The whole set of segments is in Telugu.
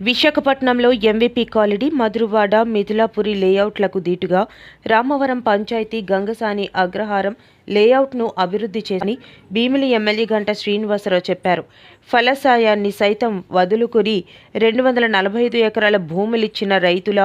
విశాఖపట్నంలో ఎంవీపీ కాలనీ మధురవాడ మిథులాపురి లేఅవుట్లకు దీటుగా రామవరం పంచాయతీ గంగసాని అగ్రహారం లేఅవుట్ను అభివృద్ధి చేసి భీమిలి ఎమ్మెల్యే గంట శ్రీనివాసరావు చెప్పారు. ఫలసాయాన్ని సైతం వదులుకుని రెండు వందల నలభై ఐదు ఎకరాల భూములిచ్చిన రైతుల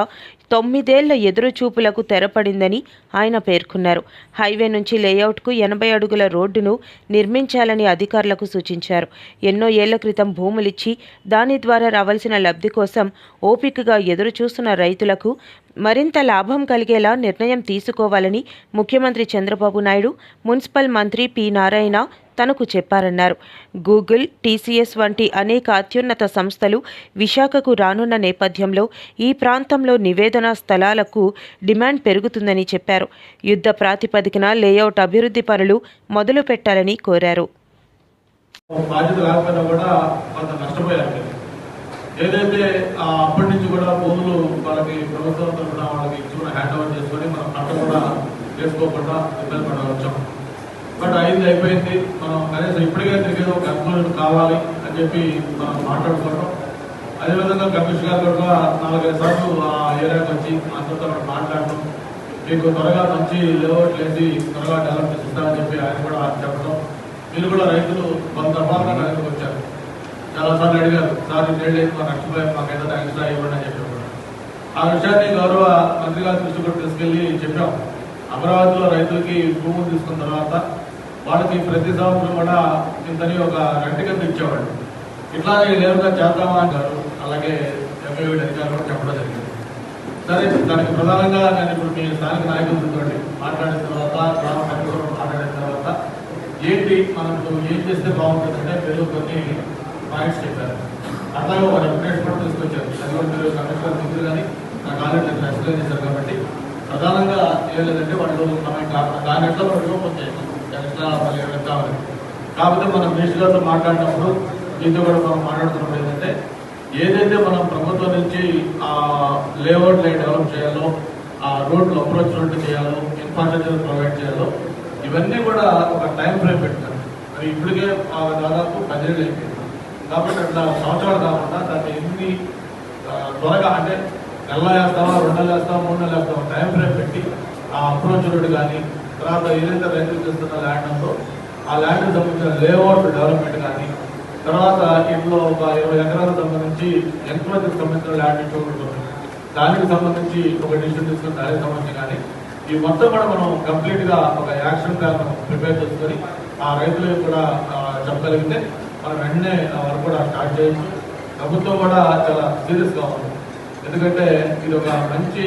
తొమ్మిదేళ్ళ ఎదురుచూపులకు తెరపడిందని ఆయన పేర్కొన్నారు. హైవే నుంచి లేఅవుట్కు ఎనభై అడుగుల రోడ్డును నిర్మించాలని అధికారులకు సూచించారు. ఎన్నో ఏళ్ళ క్రితం భూములిచ్చి దాని ద్వారా రావాల్సిన లబ్ధి కోసం ఓపికగా ఎదురుచూస్తున్న రైతులకు మరింత లాభం కలిగేలా నిర్ణయం తీసుకోవాలని ముఖ్యమంత్రి చంద్రబాబు నాయుడు మున్సిపల్ మంత్రి పి నారాయణ తనకు చెప్పారన్నారు. గూగుల్ టీసీఎస్ వంటి అనేక అత్యున్నత సంస్థలు విశాఖకు రానున్న నేపథ్యంలో ఈ ప్రాంతంలో నివేదన స్థలాలకు డిమాండ్ పెరుగుతుందని చెప్పారు. యుద్ధ ప్రాతిపదికన లేఅవుట్ అభివృద్ధి పనులు మొదలు పెట్టాలని కోరారు ఏదైతే అప్పటి నుంచి కూడా భూములు వాళ్ళకి ప్రభుత్వం తరఫున వాళ్ళకి ఇచ్చుకున్న హ్యాండ్ ఓవర్ చేసుకొని మనం పంట కూడా చేసుకోకుండా ఇబ్బంది పడ బట్ అయింది అయిపోయింది. మనం కనీసం ఇప్పటికే తిరిగేది ఒక కన్క్లూజన్ కావాలి అని చెప్పి మనం మాట్లాడుకోవడం అదేవిధంగా కమిషన్ గారు కూడా నాలుగైదు సార్లు ఆ ఏరియాకి వచ్చి అందరితో మనం మాట్లాడటం. మీకు త్వరగా మంచి లేఅవుట్ వేసి త్వరగా డెవలప్ చేస్తామని చెప్పి ఆయన కూడా చెప్పడం మీరు కూడా రైతులు కొంత రకాలుగా రైతులకు వచ్చారు. చాలాసార్లు అడిగారు సార్ ఇన్నేళ్ళు మా నష్టపోయాం మాకు ఏదైనా ఎక్స్ట్రా ఇవ్వండి అని చెప్పి ఆ విషయాన్ని గౌరవ మంత్రి గారి దృష్టి కూడా తీసుకెళ్ళి చెప్పాం. అమరావతిలో రైతులకి భూములు తీసుకున్న తర్వాత వాళ్ళకి ప్రతి సంవత్సరం కూడా ఇంతని ఒక రెంట్ కింద ఇచ్చేవాడు ఇట్లానే లేవుగా చేద్దామా అంటారు అలాగే ఎంఏవి అధికారులు కూడా చెప్పడం జరిగింది. సరే దానికి ప్రధానంగా నేను ఇప్పుడు మీ స్థానిక నాయకులతో మాట్లాడిన తర్వాత గ్రామ పెద్దలతో మాట్లాడిన తర్వాత ఏంటి మనకు ఏం చేస్తే బాగుంటుందంటే మీరు కొన్ని పాయింట్స్ చెప్పారు. అట్లాగే ఒక రెప్యుటేషన్ కూడా తీసుకొచ్చారు. అది కమిషనర్ మిత్రులు కానీ నాకు ఆల్రెడీ ఎక్స్ప్లెయిన్ చేశారు కాబట్టి ప్రధానంగా ఏం లేదంటే వాళ్ళు మనం దాని ఎట్లా మనం ఇవ్వకపోతే ఎట్లా మళ్ళీ కావాలి. కాకపోతే మనం మినిస్టర్ గారితో మాట్లాడినప్పుడు మీతో కూడా మనం మాట్లాడుతున్నప్పుడు ఏంటంటే ఏదైతే మనం ప్రభుత్వం నుంచి ఆ లేఅవుట్ లైన్ డెవలప్ చేయాలో ఆ రోడ్లు అప్రోచ్ రోడ్లు చేయాలో ఇన్ఫ్రాస్ట్రక్చర్ ప్రొవైడ్ చేయాలో ఇవన్నీ కూడా ఒక టైం ఫ్రేమ్ పెట్టారు అవి ఇప్పటికే ఆ దాదాపు పదిహేడు అయిపోయింది. కాబట్టి అట్లా సంవత్సరాలు కాకుండా దాన్ని ఎన్ని త్వరగా అంటే నెల వేస్తామా రెండు నెలలు వేస్తామా మూడు నెలలు వేస్తామా టైం ఫ్రేమ్ పెట్టి ఆ అప్రోచ్ కానీ తర్వాత ఏదైతే రైతులు చేస్తున్న ల్యాండ్ ఉందో ఆ ల్యాండ్కి సంబంధించిన లేఅవుట్ డెవలప్మెంట్ కానీ తర్వాత ఇంట్లో ఒక ఇరవై ఎకరాలకు సంబంధించి ఎంక్రోచ్కి సంబంధించిన ల్యాండ్ ఇచ్చుకుంటుంది దానికి సంబంధించి ఒక డిసిషన్ తీసుకుని దానికి సంబంధించి కానీ ఈ మొత్తం కూడా మనం కంప్లీట్గా ఒక యాక్షన్ ప్లాన్ ప్రిపేర్ చేసుకొని ఆ రైతులకు కూడా చెప్పగలిగితే మనం వెంటనే ఆ వర్క్ కూడా స్టార్ట్ చేయొచ్చు. ప్రభుత్వం కూడా చాలా సీరియస్గా ఉంది. ఎందుకంటే ఇది ఒక మంచి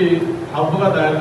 హబ్గా తయారు